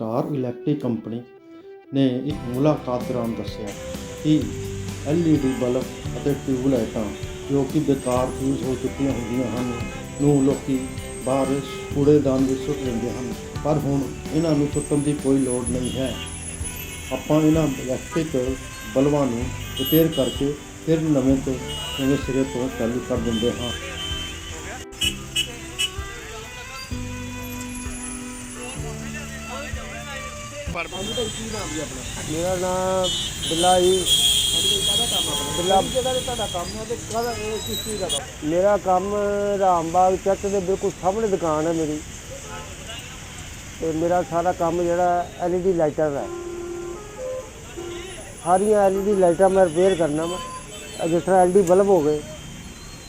Star electric company ਨੇ ਇੱਕ ਮੁਲਾਕਾਤ ਦੌਰਾਨ ਦੱਸਿਆ ਕਿ LED ਬਲਬ ਅਤੇ ਟਿਊਬ ਲਾਈਟਾਂ ਜੋ ਕਿ ਬੇਕਾਰ ਯੂਜ਼ ਹੋ ਚੁੱਕੀਆਂ ਹੁੰਦੀਆਂ ਹਨ, ਨੂੰ ਲੋਕੀ ਬਾਹਰ ਕੂੜੇਦਾਨ ਵਿੱਚ ਸੁੱਟ ਦਿੰਦੇ ਹਨ। ਪਰ ਹੁਣ ਇਹਨਾਂ ਨੂੰ ਸੁੱਟਣ ਦੀ ਕੋਈ ਲੋੜ ਨਹੀਂ ਹੈ। ਆਪਾਂ ਇਹਨਾਂ ਇਲੈਕਟ੍ਰਿਕ ਬਲਬਾਂ ਨੂੰ ਰਿਪੇਅਰ ਕਰਕੇ ਫਿਰ ਨਵੇਂ ਤੋਂ ਨਵੇਂ ਸਿਰੇ ਤੋਂ ਚਾਲੂ ਕਰ ਦਿੰਦੇ ਹਾਂ। ਮੇਰਾ ਨਾਮ ਬਿੱਲਾ ਜੀ। ਬਿੱਲਾ ਤੁਹਾਡਾ ਕੰਮ ਹੈ ਤੇ ਕਾਹਦਾ ਇਹ ਕਿਸ ਚੀਜ਼ ਦਾ ਮੇਰਾ ਕੰਮ ਰਾਮਬਾਗ ਚੱਕ ਦੇ ਬਿਲਕੁਲ ਸਾਹਮਣੇ ਦੁਕਾਨ ਹੈ ਮੇਰੀ। ਤੇ ਮੇਰਾ ਸਾਰਾ ਕੰਮ ਜਿਹੜਾ LED ਲਾਈਟਾਂ ਦਾ ਹੈ। ਸਾਰੀਆਂ LED ਲਾਈਟਾਂ ਮੈਂ ਰਿਪੇਅਰ ਕਰਨਾ ਵਾ। ਜਿਸ ਤਰ੍ਹਾਂ LED ਬਲਬ ਹੋ ਗਏ,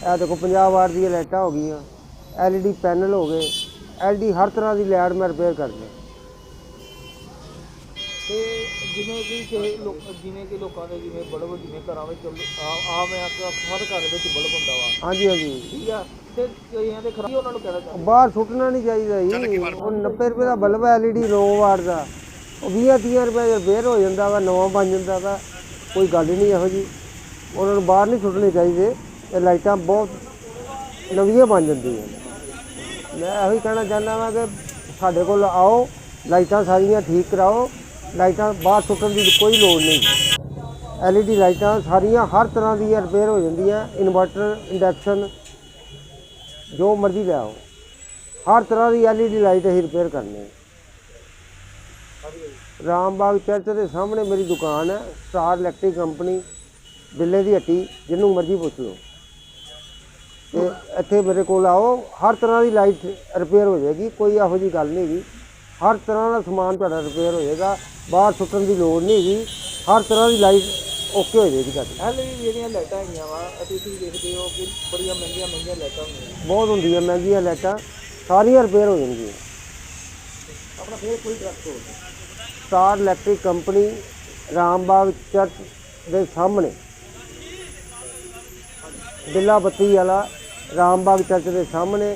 ਇਹ ਦੇਖੋ 50 ਵਾਟ ਦੀਆਂ ਲਾਈਟਾਂ ਹੋ ਗਈਆਂ। LED ਪੈਨਲ ਹੋ ਗਏ। LED ਹਰ ਤਰ੍ਹਾਂ ਦੀ ਲਾਈਟ ਮੈਂ ਰਿਪੇਅਰ ਕਰਦਾ। ਤੇ ਜਿਵੇਂ ਕਿ ਕਿਸੇ ਲੋਕ ਜਿਵੇਂ ਕਿ ਲੋਕਾਂ ਦੇ ਜਿਵੇਂ ਬਲਬ ਜਿਵੇਂ ਘਰਾਂ ਵਿੱਚ ਆ ਆ ਮੈਂ ਹਰ ਘਰ ਵਿੱਚ ਬਲਬ ਹੁੰਦਾ ਵਾ। ਹਾਂਜੀ ਹਾਂਜੀ। ਠੀਕ ਆ? ਤੇ ਕਈਆਂ ਦੇ ਖਰਾਬੀ ਉਹਨਾਂ ਨੂੰ ਕਹਿਣਾ ਚਾਹੁੰਦੇ? ਬਾਹਰ ਸੁੱਟਣਾ ਨਹੀਂ ਚਾਹੀਦਾ ਜੀ। ਉਹ 90 ਰੁਪਏ ਦਾ ਬਲਬ ਹੈ LED 9 ਵਾਟ ਦਾ। ਉਹ 20 30 ਰੁਪਏ ਰਿਪੇਅਰ ਹੋ ਜਾਂਦਾ ਵਾ ਨਵਾਂ ਬਣ ਜਾਂਦਾ ਵਾ ਕੋਈ ਗੱਲ ਹੀ ਨਹੀਂ ਇਹੋ ਜੀ ਉਹਨਾਂ ਨੂੰ ਬਾਹਰ ਨਹੀਂ ਸੁੱਟਣੇ ਚਾਹੀਦੇ। ਇਹ ਲਾਈਟਾਂ ਬਹੁਤ ਨਵੀਆਂ ਬਣ ਜਾਂਦੀਆਂ। ਮੈਂ ਇਹੋ ਹੀ ਕਹਿਣਾ ਚਾਹੁੰਦਾ ਵਾਂ ਕਿ ਸਾਡੇ ਕੋਲ ਆਓ ਲਾਈਟਾਂ ਸਾਰੀਆਂ ਠੀਕ ਕਰਾਓ। ਲਾਈਟਾਂ ਬਾਹਰ ਸੁੱਟਣ ਦੀ ਕੋਈ ਲੋੜ ਨਹੀਂ। LED ਲਾਈਟਾਂ ਸਾਰੀਆਂ ਹਰ ਤਰ੍ਹਾਂ ਦੀਆਂ ਰਿਪੇਅਰ ਹੋ ਜਾਂਦੀਆਂ ਇਨਵਰਟਰ ਇੰਡਕਸ਼ਨ ਜੋ ਮਰਜ਼ੀ ਲੈ ਆਓ। ਹਰ ਤਰ੍ਹਾਂ ਦੀ LED ਲਾਈਟ ਅਸੀਂ ਰਿਪੇਅਰ ਕਰਨੀ ਹੈ। ਰਾਮਬਾਗ ਚਰਚ ਦੇ ਸਾਹਮਣੇ ਮੇਰੀ ਦੁਕਾਨ ਹੈ ਸਟਾਰ ਇਲੈਕਟ੍ਰਿਕ ਕੰਪਨੀ ਬਿੱਲੇ ਦੀ ਹੱਟੀ, ਜਿਹਨੂੰ ਮਰਜ਼ੀ ਪੁੱਛ ਲਓ। ਤੇ ਇੱਥੇ ਮੇਰੇ ਕੋਲ ਆਓ, ਹਰ ਤਰ੍ਹਾਂ ਦੀ ਲਾਈਟ ਰਿਪੇਅਰ ਹੋ ਜਾਏਗੀ, ਕੋਈ ਇਹੋ ਜੀ ਗੱਲ ਨਹੀਂ ਹੈਗੀ। ਹਰ ਤਰ੍ਹਾਂ ਦਾ ਸਮਾਨ ਤੁਹਾਡਾ ਰਿਪੇਅਰ ਹੋ ਜਾਏਗਾ। ਬਾਹਰ ਸੁੱਟਣ ਦੀ ਲੋੜ ਨਹੀਂ ਹੈਗੀ। ਹਰ ਤਰ੍ਹਾਂ ਦੀ ਲਾਈਟ ਓਕੇ ਹੋ ਜਾਏਗੀ ਤੁਹਾਡੀ ਹਾਲੇ ਵੀ ਜਿਹੜੀਆਂ ਲਾਈਟਾਂ ਹੈਗੀਆਂ ਵਾ ਅਤੇ ਤੁਸੀਂ ਦੇਖਦੇ ਹੋ ਕਿ ਬੜੀਆਂ ਮਹਿੰਗੀਆਂ ਮਹਿੰਗੀਆਂ ਲਾਈਟਾਂ ਹੁੰਦੀਆਂ ਬਹੁਤ ਹੁੰਦੀਆਂ ਮਹਿੰਗੀਆਂ ਲਾਈਟਾਂ। ਸਾਰੀਆਂ ਰਿਪੇਅਰ ਹੋ ਜਾਣਗੀਆਂ। ਆਪਣਾ ਫੇਰ ਕੋਈ ਟਰੱਕ ਹੋ star electric company Rambagh church ਦੇ ਸਾਹਮਣੇ। ਬਿੱਲਾ ਬੱਤੀ ਵਾਲਾ ਰਾਮਬਾਗ ਚਰਚ ਦੇ ਸਾਹਮਣੇ।